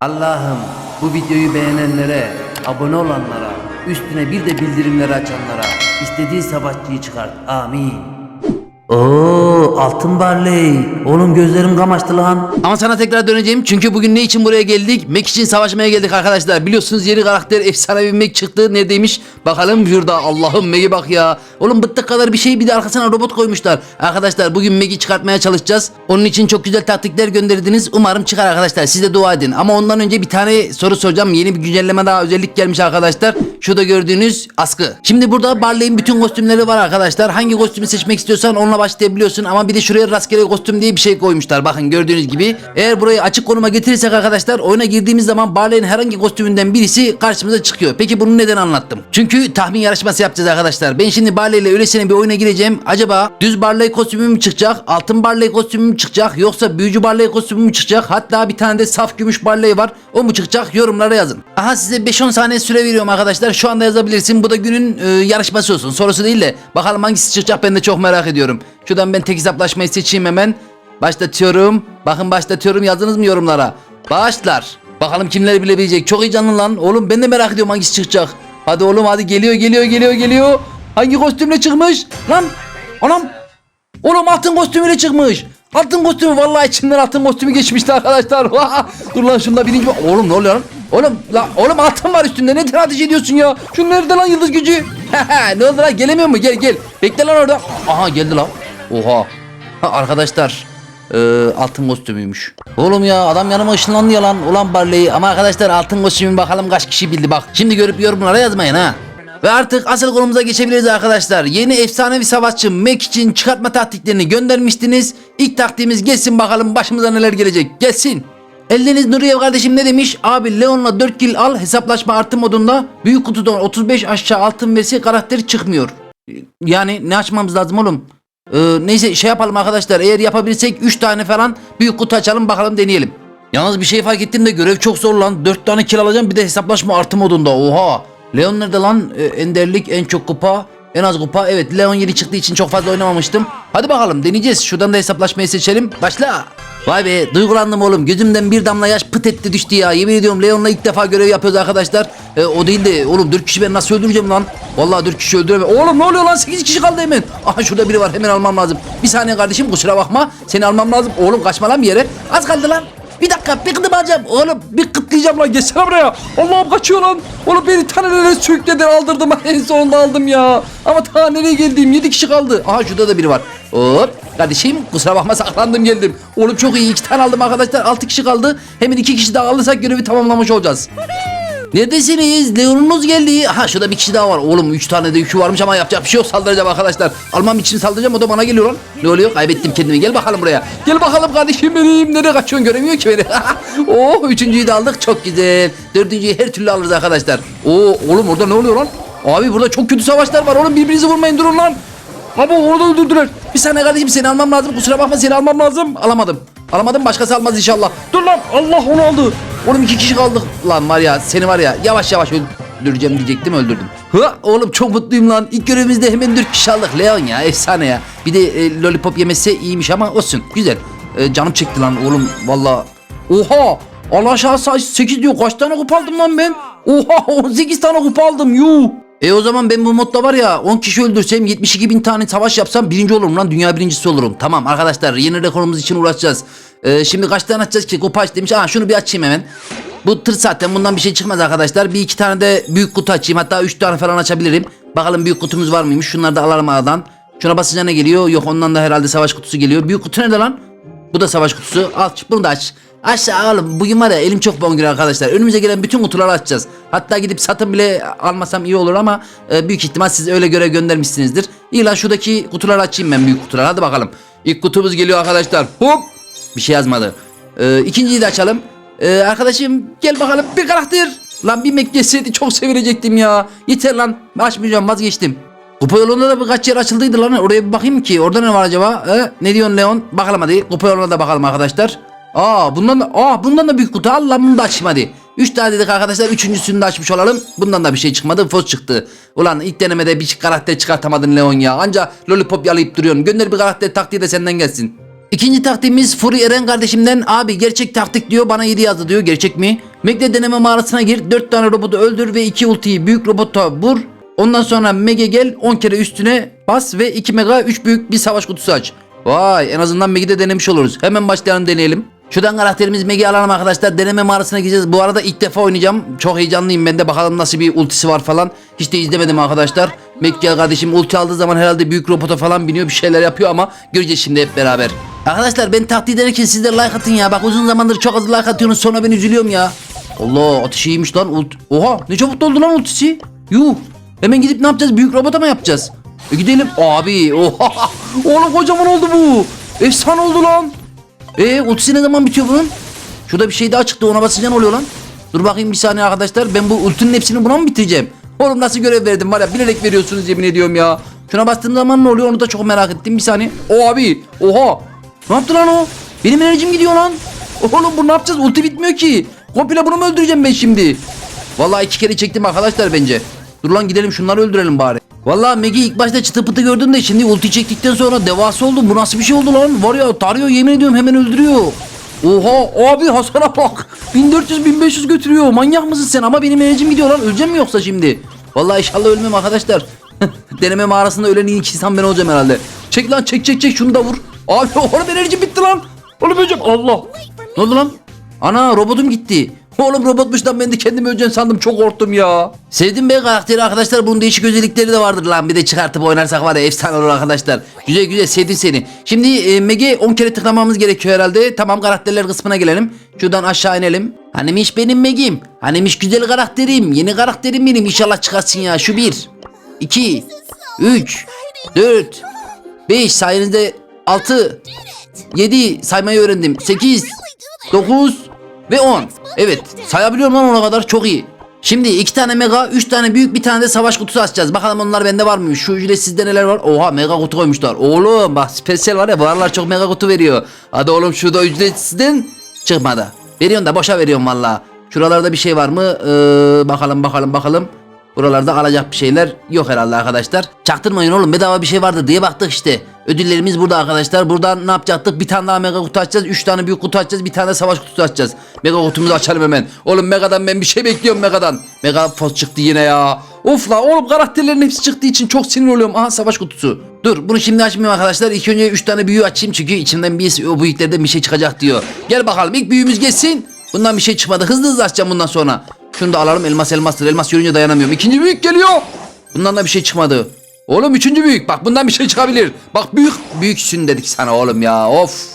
Allah'ım bu videoyu beğenenlere, abone olanlara, üstüne bir de bildirimleri açanlara istediği savaşçıyı çıkart. Amin. Oo altın barley. Oğlum gözlerim kamaştı lan. Ama sana tekrar döneceğim çünkü bugün ne için buraya geldik? Mac için savaşmaya geldik arkadaşlar. Biliyorsunuz yeni karakter efsane bir Mac çıktı. Neredeymiş? Bakalım şurada. Allah'ım Mac'e bak ya. Oğlum bıttık kadar bir şey bir de arkasına robot koymuşlar. Arkadaşlar bugün Mac'i çıkartmaya çalışacağız. Onun için çok güzel taktikler gönderdiniz. Umarım çıkar arkadaşlar. Siz de dua edin. Ama ondan önce bir tane soru soracağım. Yeni bir güncelleme daha özellik gelmiş arkadaşlar. Şurada gördüğünüz askı. Şimdi burada Barley'in bütün kostümleri var arkadaşlar. Hangi kostümü seçmek istiyorsan onunla başlayabiliyorsun. Ama bir de şuraya rastgele kostüm diye bir şey koymuşlar. Bakın gördüğünüz gibi. Eğer burayı açık konuma getirirsek arkadaşlar oyuna girdiğimiz zaman Barley'in herhangi kostümünden birisi karşımıza çıkıyor. Peki bunu neden anlattım? Çünkü tahmin yarışması yapacağız arkadaşlar. Ben şimdi Barley ile öylesine bir oyuna gireceğim. Acaba düz Barley kostümü mü çıkacak? Altın Barley kostümü mü çıkacak? Yoksa büyücü Barley kostümü mü çıkacak? Hatta bir tane de saf gümüş Barley var. O mu çıkacak? Yorumlara yazın. Aha size 5-10 saniye süre veriyorum arkadaşlar. Şu anda yazabilirsin. Bu da günün e, yarışması olsun. Sorusu değil de bakalım hangisi çıkacak ben de çok merak ediyorum. Şuradan ben tek hesaplaşmayı seçeyim hemen. Başlatıyorum. Bakın başlatıyorum. Yazdınız mı yorumlara? Başlar. Bakalım kimler bilebilecek. Çok heyecanlı lan. Oğlum ben de merak ediyorum hangisi çıkacak. Hadi oğlum hadi geliyor geliyor geliyor geliyor. Hangi kostümle çıkmış? Lan anam. Oğlum altın kostümüyle çıkmış. Altın kostümü vallahi içinden altın kostümü geçmişti arkadaşlar. Dur lan şunda birinci. Oğlum ne oluyor lan? Oğlum la, oğlum altın var üstünde. Ne ateş ediyorsun ya? Şu nerede lan yıldız gücü? ne oldu lan? Gelemiyor mu? Gel gel. Bekle lan orada. Aha geldi lan. Oha. Ha, arkadaşlar ee, altın kostümüymüş. Oğlum ya adam yanıma ışınlandı ya lan. Ulan Barley. Ama arkadaşlar altın kostümü bakalım kaç kişi bildi bak. Şimdi görüp yorumlara yazmayın ha. Ve artık asıl konumuza geçebiliriz arkadaşlar. Yeni efsanevi savaşçı Mac için çıkartma taktiklerini göndermiştiniz. İlk taktiğimiz gelsin bakalım başımıza neler gelecek. Gelsin. Eldeniz Nuriye kardeşim ne demiş? Abi Leon'la 4 kill al hesaplaşma artı modunda. Büyük kutudan 35 aşağı altın versi karakteri çıkmıyor. Yani ne açmamız lazım oğlum? Ee, neyse şey yapalım arkadaşlar. Eğer yapabilirsek 3 tane falan büyük kutu açalım bakalım deneyelim. Yalnız bir şey fark ettim de görev çok zor lan. 4 tane kill alacağım bir de hesaplaşma artı modunda. Oha. Leon nerede lan? Ee, enderlik en çok kupa. En az kupa. Evet Leon yeni çıktığı için çok fazla oynamamıştım. Hadi bakalım deneyeceğiz. Şuradan da hesaplaşmayı seçelim. Başla. Vay be duygulandım oğlum. Gözümden bir damla yaş pıt etti düştü ya. Yemin ediyorum Leon'la ilk defa görev yapıyoruz arkadaşlar. Ee, o değil de oğlum 4 kişi ben nasıl öldüreceğim lan? Vallahi 4 kişi öldüremem. Oğlum ne oluyor lan 8 kişi kaldı hemen. Aha şurada biri var hemen almam lazım. Bir saniye kardeşim kusura bakma. Seni almam lazım. Oğlum kaçma lan bir yere. Az kaldı lan. Bir dakika bir kıdım alacağım. Oğlum bir kıtlayacağım lan. Geçsene buraya. Allah'ım kaçıyor lan. Oğlum beni tanelere sürükledi aldırdım. En sonunda aldım ya. Ama ta nereye geldim? 7 kişi kaldı. Aha şurada da biri var. Hop. Kardeşim kusura bakma saklandım geldim. Oğlum çok iyi. iki tane aldım arkadaşlar. 6 kişi kaldı. Hemen 2 kişi daha alırsak görevi tamamlamış olacağız. Neredesiniz? Leon'unuz geldi. Ha şurada bir kişi daha var. Oğlum 3 tane de yükü varmış ama yapacak bir şey yok. Saldıracağım arkadaşlar. Almam için saldıracağım o da bana geliyor lan. Ne oluyor? Kaybettim kendimi. Gel bakalım buraya. Gel bakalım kardeşim benim. Nereye kaçıyorsun göremiyor ki beni. oh üçüncüyü de aldık. Çok güzel. Dördüncüyü her türlü alırız arkadaşlar. Oo oğlum orada ne oluyor lan? Abi burada çok kötü savaşlar var. Oğlum birbirinizi vurmayın durun lan. Abi orada öldürdüler. Bir saniye kardeşim seni almam lazım. Kusura bakma seni almam lazım. Alamadım. Alamadım başkası almaz inşallah. Dur lan Allah onu aldı. Oğlum iki kişi kaldık. Lan var ya seni var ya yavaş yavaş öldüreceğim diyecektim öldürdüm. Hı, oğlum çok mutluyum lan. İlk görevimizde hemen 4 kişi aldık. Leon ya efsane ya. Bir de e, lollipop yemesi iyiymiş ama olsun. Güzel. E, canım çekti lan oğlum valla. Oha. Allah aşağı 8 diyor. Kaç tane kupa aldım lan ben? Oha 18 tane kupa aldım. Yuh. E o zaman ben bu modda var ya 10 kişi öldürsem 72 bin tane savaş yapsam birinci olurum lan dünya birincisi olurum. Tamam arkadaşlar yeni rekorumuz için uğraşacağız. E, şimdi kaç tane açacağız ki kupa aç demiş. Aa şunu bir açayım hemen. Bu tır zaten bundan bir şey çıkmaz arkadaşlar. Bir iki tane de büyük kutu açayım. Hatta üç tane falan açabilirim. Bakalım büyük kutumuz var mıymış. Şunları da alalım aradan. Şuna basınca ne geliyor? Yok ondan da herhalde savaş kutusu geliyor. Büyük kutu nerede lan? Bu da savaş kutusu. Aç bunu da aç. Aşağı oğlum bugün var ya elim çok bongür arkadaşlar. Önümüze gelen bütün kutuları açacağız. Hatta gidip satın bile almasam iyi olur ama e, büyük ihtimal siz öyle görev göndermişsinizdir. İyi lan şuradaki kutuları açayım ben büyük kutuları. Hadi bakalım. İlk kutumuz geliyor arkadaşlar. Hop. Bir şey yazmadı. E, ikinciyi de açalım. E, arkadaşım gel bakalım bir karakter. Lan bir mek geçseydi çok sevilecektim ya. Yeter lan açmayacağım vazgeçtim. Kupa yolunda da birkaç yer açıldıydı lan. Oraya bir bakayım ki. Orada ne var acaba? He? Ne diyorsun Leon? Bakalım hadi. Kupa yoluna da bakalım arkadaşlar. Aa bundan da aa bundan da büyük kutu. al lan bunu da açayım hadi. 3 tane dedik arkadaşlar. Üçüncüsünü de açmış olalım. Bundan da bir şey çıkmadı. Fos çıktı. Ulan ilk denemede bir karakter çıkartamadın Leon ya. Anca lollipop yalayıp duruyorsun. Gönder bir karakter taktiği de senden gelsin. İkinci taktiğimiz Furi Eren kardeşimden abi gerçek taktik diyor bana 7 yazdı diyor gerçek mi? Mekle deneme mağarasına gir 4 tane robotu öldür ve 2 ultiyi büyük robota vur. Ondan sonra Mege gel 10 kere üstüne bas ve 2 mega 3 büyük bir savaş kutusu aç. Vay en azından Megi'de denemiş oluruz. Hemen başlayalım deneyelim. Şuradan karakterimiz Megi alalım arkadaşlar. Deneme mağarasına gideceğiz. Bu arada ilk defa oynayacağım. Çok heyecanlıyım ben de. Bakalım nasıl bir ultisi var falan. Hiç de izlemedim arkadaşlar. Mekki kardeşim ulti aldığı zaman herhalde büyük robota falan biniyor. Bir şeyler yapıyor ama göreceğiz şimdi hep beraber. Arkadaşlar ben taklit ederken siz de like atın ya. Bak uzun zamandır çok az like atıyorsunuz. Sonra ben üzülüyorum ya. Allah ateşi iyiymiş lan. Ult Oha ne çabuk doldu lan ultisi. Yuh. Hemen gidip ne yapacağız? Büyük robota mı yapacağız? E gidelim. Abi oha. Oğlum kocaman oldu bu. Efsane oldu lan. E ultisi ne zaman bitiyor bunun? Şurada bir şey daha çıktı ona basınca ne oluyor lan? Dur bakayım bir saniye arkadaşlar. Ben bu ultinin hepsini buna mı bitireceğim? Oğlum nasıl görev verdim var ya bilerek veriyorsunuz yemin ediyorum ya. Şuna bastığım zaman ne oluyor onu da çok merak ettim. Bir saniye. O abi. Oha. Ne yaptı lan o? Benim enerjim gidiyor lan. Oğlum bu ne yapacağız? Ulti bitmiyor ki. Komple bunu mu öldüreceğim ben şimdi? Vallahi iki kere çektim arkadaşlar bence. Dur lan gidelim şunları öldürelim bari. Vallahi Megi ilk başta çıtı pıtı gördüm de şimdi ulti çektikten sonra devasa oldu. Bu nasıl bir şey oldu lan? Var ya tarıyor yemin ediyorum hemen öldürüyor. Oha abi hasara bak. 1400-1500 götürüyor. Manyak mısın sen? Ama benim enerjim gidiyor lan. Öleceğim mi yoksa şimdi? Vallahi inşallah ölmem arkadaşlar. Deneme mağarasında ölen ilk insan ben olacağım herhalde. Çek lan çek çek çek şunu da vur. Abi oğlum enerjim bitti lan. Oğlum öleceğim Allah. Ne oldu lan? Ana robotum gitti. Oğlum robotmuş lan ben de kendimi öleceğim sandım çok korktum ya. Sevdim be karakteri arkadaşlar bunun değişik özellikleri de vardır lan bir de çıkartıp oynarsak var ya efsane olur arkadaşlar. Güzel güzel sevdim seni. Şimdi e, Mege 10 kere tıklamamız gerekiyor herhalde. Tamam karakterler kısmına gelelim. Şuradan aşağı inelim. Hanimiş benim Meg'im. Hanimiş güzel karakterim. Yeni karakterim benim inşallah çıkarsın ya. Şu bir. 2 3 4 5 sayenizde 6 7 saymayı öğrendim. 8 9 ve 10. Evet sayabiliyorum lan ona kadar çok iyi. Şimdi iki tane mega, üç tane büyük, bir tane de savaş kutusu açacağız. Bakalım onlar bende var mı? Şu ücretsizde neler var? Oha mega kutu koymuşlar. Oğlum bak spesiyel var ya bu çok mega kutu veriyor. Hadi oğlum şurada ücretsizden çıkmadı. Veriyorsun da boşa veriyorsun valla. Şuralarda bir şey var mı? Ee, bakalım bakalım bakalım. Buralarda alacak bir şeyler yok herhalde arkadaşlar. Çaktırmayın oğlum bedava bir şey vardı diye baktık işte. Ödüllerimiz burada arkadaşlar. Buradan ne yapacaktık? Bir tane daha mega kutu açacağız. Üç tane büyük kutu açacağız. Bir tane de savaş kutusu açacağız. Mega kutumuzu açalım hemen. Oğlum megadan ben bir şey bekliyorum megadan. Mega fos çıktı yine ya. Of la oğlum karakterlerin hepsi çıktığı için çok sinir oluyorum. Aha savaş kutusu. Dur bunu şimdi açmayayım arkadaşlar. İlk önce üç tane büyüğü açayım çünkü içinden bir o büyüklerden bir şey çıkacak diyor. Gel bakalım ilk büyüğümüz geçsin. Bundan bir şey çıkmadı. Hızlı hızlı açacağım bundan sonra. Şunu da alalım elmas elmastır. Elmas görünce dayanamıyorum. İkinci büyük geliyor. Bundan da bir şey çıkmadı. Oğlum üçüncü büyük. Bak bundan bir şey çıkabilir. Bak büyük. Büyüksün dedik sana oğlum ya. Of.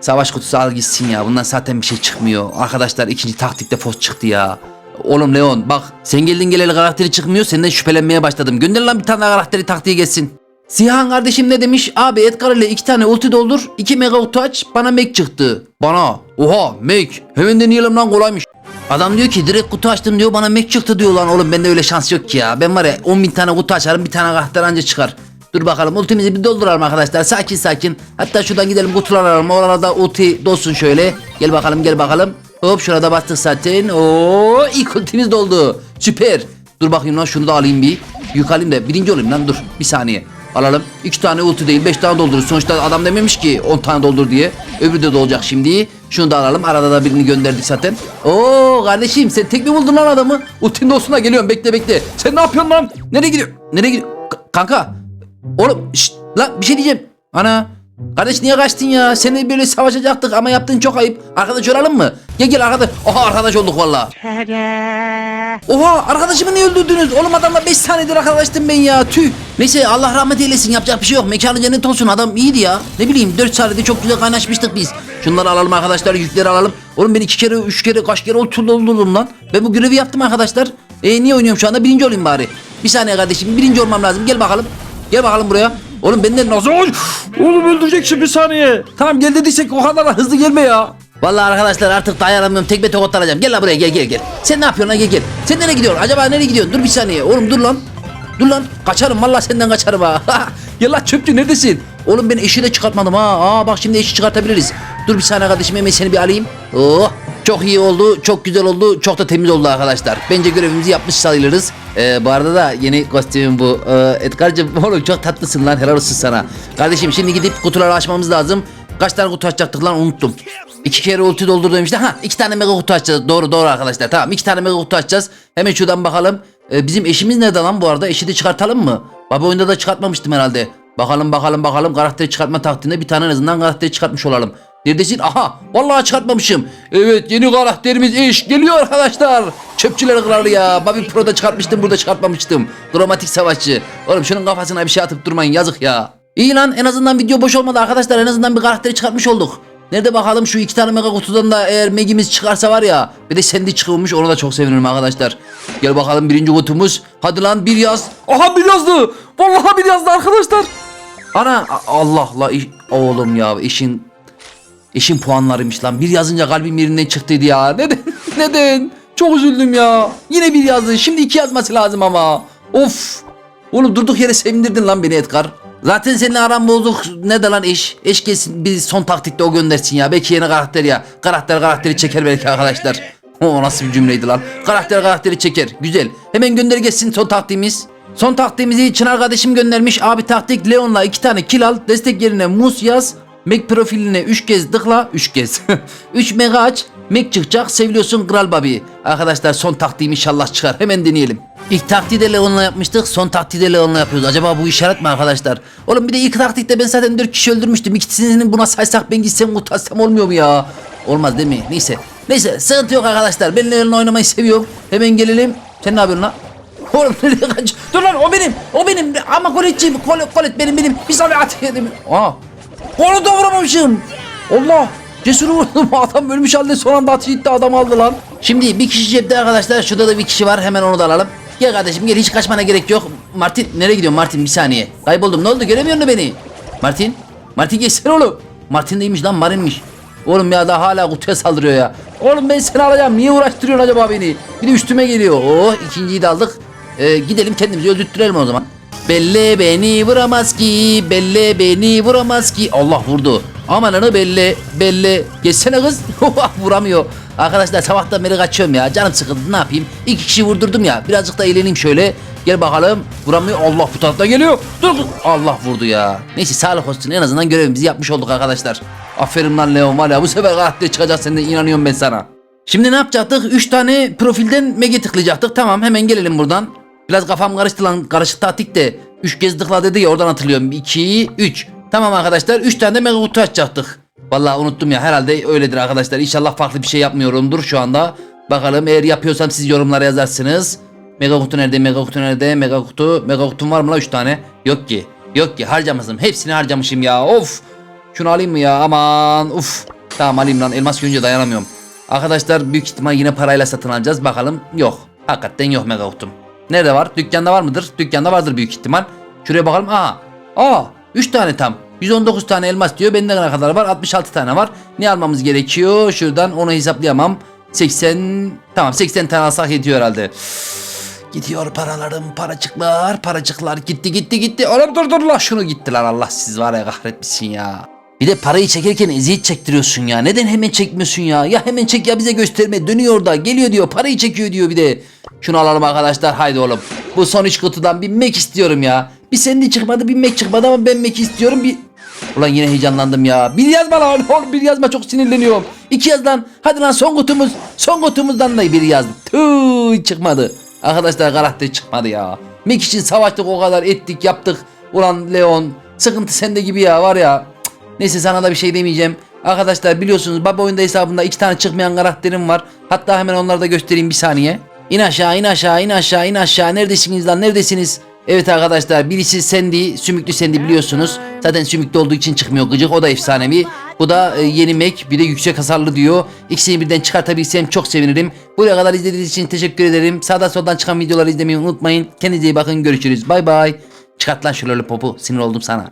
Savaş kutusu al gitsin ya. Bundan zaten bir şey çıkmıyor. Arkadaşlar ikinci taktikte fos çıktı ya. Oğlum Leon bak sen geldin geleli karakteri çıkmıyor senden şüphelenmeye başladım. Gönder lan bir tane karakteri taktiğe geçsin. Sihan kardeşim ne demiş? Abi Edgar ile iki tane ulti doldur. iki mega kutu aç. Bana Mac çıktı. Bana. Oha Mac. Hemen deneyelim lan kolaymış. Adam diyor ki direkt kutu açtım diyor bana Mac çıktı diyor lan oğlum bende öyle şans yok ki ya. Ben var ya 10 bin tane kutu açarım bir tane karakter anca çıkar. Dur bakalım ultimizi bir dolduralım arkadaşlar sakin sakin. Hatta şuradan gidelim kutular alalım oralarda ulti dolsun şöyle. Gel bakalım gel bakalım. Hop şurada bastık zaten. Oo ilk ultimiz doldu. Süper. Dur bakayım lan şunu da alayım bir. Yük alayım da birinci olayım lan dur bir saniye. Alalım. 2 tane ulti değil 5 tane doldurur. Sonuçta adam dememiş ki 10 tane doldur diye. Öbürü de dolacak şimdi. Şunu da alalım. Arada da birini gönderdik zaten. Oo kardeşim sen tek mi buldun lan adamı? Ultinin olsun da geliyorum bekle bekle. Sen ne yapıyorsun lan? Nereye gidiyor? Nereye gidiyor? K- kanka. Oğlum şşt lan bir şey diyeceğim. Ana. Kardeş niye kaçtın ya? Seninle böyle savaşacaktık ama yaptığın çok ayıp. Arkadaş olalım mı? Gel gel arkadaş. Oha arkadaş olduk valla. Oha arkadaşımı niye öldürdünüz? Oğlum adamla 5 saniyedir arkadaştım ben ya. Tüh. Neyse Allah rahmet eylesin yapacak bir şey yok. Mekanı cennet olsun adam iyiydi ya. Ne bileyim 4 saniyede çok güzel kaynaşmıştık biz. Şunları alalım arkadaşlar yükleri alalım. Oğlum ben iki kere üç kere kaç kere oldum lan. Ben bu görevi yaptım arkadaşlar. E niye oynuyorum şu anda? Birinci olayım bari. Bir saniye kardeşim birinci olmam lazım. Gel bakalım. Gel bakalım buraya. Oğlum benden nasıl! Oğlum öldürecek şimdi bir saniye. Tamam gel dediysek o kadar da hızlı gelme ya. Vallahi arkadaşlar artık dayanamıyorum. Tekme tokat alacağım. Gel lan buraya gel gel gel. Sen ne yapıyorsun lan gel gel. Sen nereye gidiyorsun? Acaba nereye gidiyorsun? Dur bir saniye. Oğlum dur lan. Dur lan. Kaçarım vallahi senden kaçarım ha. gel lan çöpçü neredesin? Oğlum ben eşi de çıkartmadım ha. Aa bak şimdi eşi çıkartabiliriz. Dur bir saniye kardeşim hemen seni bir alayım. Oh çok iyi oldu, çok güzel oldu, çok da temiz oldu arkadaşlar. Bence görevimizi yapmış sayılırız. Ee, bu arada da yeni kostümüm bu. Ee, Edgar'cığım oğlum çok tatlısın lan helal olsun sana. Kardeşim şimdi gidip kutuları açmamız lazım. Kaç tane kutu açacaktık lan unuttum. İki kere ulti doldur demişti. Ha iki tane mega kutu açacağız. Doğru doğru arkadaşlar. Tamam iki tane mega kutu açacağız. Hemen şuradan bakalım. Ee, bizim eşimiz nerede lan bu arada? Eşi de çıkartalım mı? Baba oyunda da çıkartmamıştım herhalde. Bakalım bakalım bakalım karakteri çıkartma taktiğinde bir tane en azından karakteri çıkartmış olalım. Neredesin? Aha vallahi çıkartmamışım. Evet yeni karakterimiz eş geliyor arkadaşlar. Çöpçüler kralı ya. Bobby Pro'da çıkartmıştım burada çıkartmamıştım. Kromatik savaşçı. Oğlum şunun kafasına bir şey atıp durmayın yazık ya. İyi lan en azından video boş olmadı arkadaşlar. En azından bir karakteri çıkartmış olduk. Nerede bakalım şu iki tane mega kutudan da eğer Meg'imiz çıkarsa var ya. Bir de Sandy çıkıyormuş onu da çok sevinirim arkadaşlar. Gel bakalım birinci kutumuz. Hadi lan bir yaz. Aha bir yazdı. Vallahi bir yazdı arkadaşlar. Ana a- Allah la iş- oğlum ya işin işin puanlarıymış lan. Bir yazınca kalbim yerinden çıktıydı ya. Neden? Neden? Çok üzüldüm ya. Yine bir yazdı. Şimdi iki yazması lazım ama. Of. Oğlum durduk yere sevindirdin lan beni Edgar. Zaten seninle aram bozuk. Ne de lan eş? Eş gelsin bir son taktikte o göndersin ya. Belki yeni karakter ya. Karakter karakteri çeker belki arkadaşlar. O nasıl bir cümleydi lan. Karakter karakteri çeker. Güzel. Hemen gönder geçsin son taktiğimiz. Son taktiğimizi Çınar kardeşim göndermiş. Abi taktik Leon'la iki tane kill al. Destek yerine mus yaz. Mac profiline 3 kez tıkla 3 kez 3 mega aç Mac çıkacak seviliyorsun Kral Bobby Arkadaşlar son taktiğim inşallah çıkar hemen deneyelim İlk taktiği de Leon'la yapmıştık son taktiği de Leon'la yapıyoruz acaba bu işaret mi arkadaşlar Oğlum bir de ilk taktikte ben zaten 4 kişi öldürmüştüm İkisini buna saysak ben gitsem kurtarsam olmuyor mu ya Olmaz değil mi neyse Neyse sıkıntı yok arkadaşlar ben Leon'la oynamayı seviyorum Hemen gelelim sen ne yapıyorsun lan Oğlum nereye kaç? Dur lan o benim. O benim. Ama koletçiyim. Kolet, kolet benim benim. Bir saniye atayım. Aa. Onu da vuramamışım. Allah. Cesur vurdum. Adam ölmüş halde son anda atı gitti adam aldı lan. Şimdi bir kişi cepte arkadaşlar. Şurada da bir kişi var. Hemen onu da alalım. Gel kardeşim gel hiç kaçmana gerek yok. Martin nereye gidiyorsun Martin bir saniye. Kayboldum ne oldu göremiyor musun beni? Martin. Martin geçsene oğlum. Martin değilmiş lan Marin'miş. Oğlum ya da hala kutuya saldırıyor ya. Oğlum ben seni alacağım. Niye uğraştırıyorsun acaba beni? Bir de üstüme geliyor. Oh ikinciyi de aldık. Ee, gidelim kendimizi öldürttürelim o zaman. Belle beni vuramaz ki, belle beni vuramaz ki. Allah vurdu. Amanını belle, belle. Geçsene kız. Vuramıyor. Arkadaşlar sabahtan beri kaçıyorum ya. Canım sıkıldı ne yapayım? İki kişi vurdurdum ya. Birazcık da eğleneyim şöyle. Gel bakalım. Vuramıyor. Allah bu taraftan geliyor. Dur. Allah vurdu ya. Neyse sağlık olsun. En azından görevimizi yapmış olduk arkadaşlar. Aferin lan Leon var ya. Bu sefer karakter çıkacak senden inanıyorum ben sana. Şimdi ne yapacaktık? 3 tane profilden mega tıklayacaktık. Tamam hemen gelelim buradan. Biraz kafam karıştı lan. Karışık taktik de. 3 kez tıkla dedi ya oradan hatırlıyorum. 2, 3. Tamam arkadaşlar 3 tane de mega kutu açacaktık. Vallahi unuttum ya herhalde öyledir arkadaşlar. İnşallah farklı bir şey yapmıyorumdur şu anda. Bakalım eğer yapıyorsam siz yorumlara yazarsınız. Mega kutu nerede? Mega kutu nerede? Mega kutu. Mega kutum var mı la 3 tane? Yok ki. Yok ki harcamışım. Hepsini harcamışım ya. Of. Şunu alayım mı ya? Aman. Uf. Tamam alayım lan. Elmas görünce dayanamıyorum. Arkadaşlar büyük ihtimal yine parayla satın alacağız. Bakalım. Yok. Hakikaten yok mega kutum. Nerede var? Dükkanda var mıdır? Dükkanda vardır büyük ihtimal. Şuraya bakalım. Aa. Aa. 3 tane tam. 119 tane elmas diyor. Bende ne kadar var? 66 tane var. Ne almamız gerekiyor? Şuradan onu hesaplayamam. 80 tamam 80 tane alsak yetiyor herhalde. Gidiyor paralarım paracıklar paracıklar gitti gitti gitti. Oğlum dur dur la şunu gitti lan Allah siz var ya kahretmişsin ya. Bir de parayı çekerken eziyet çektiriyorsun ya. Neden hemen çekmiyorsun ya? Ya hemen çek ya bize gösterme. Dönüyor da geliyor diyor. Parayı çekiyor diyor bir de. Şunu alalım arkadaşlar. Haydi oğlum. Bu son üç kutudan bir mek istiyorum ya. Bir sendi çıkmadı bir mek çıkmadı ama ben mek istiyorum bir... Ulan yine heyecanlandım ya. Bir yazma lan oğlum bir yazma çok sinirleniyorum. İki yaz lan. Hadi lan son kutumuz. Son kutumuzdan da bir yazdı. Tüh çıkmadı. Arkadaşlar karakter çıkmadı ya. Mek için savaştık o kadar ettik yaptık. Ulan Leon sıkıntı sende gibi ya var ya. Neyse sana da bir şey demeyeceğim. Arkadaşlar biliyorsunuz Baba oyunda hesabında iki tane çıkmayan karakterim var. Hatta hemen onları da göstereyim bir saniye. İn aşağı in aşağı in aşağı in aşağı. Neredesiniz lan neredesiniz? Evet arkadaşlar birisi Sandy, sümüklü Sandy biliyorsunuz. Zaten sümüklü olduğu için çıkmıyor gıcık o da efsanevi. Bu da e, yeni Mac bir de yüksek hasarlı diyor. İkisini birden çıkartabilsem çok sevinirim. Buraya kadar izlediğiniz için teşekkür ederim. Sağdan soldan çıkan videoları izlemeyi unutmayın. Kendinize iyi bakın görüşürüz. Bay bay. Çıkart lan şu lollipopu sinir oldum sana.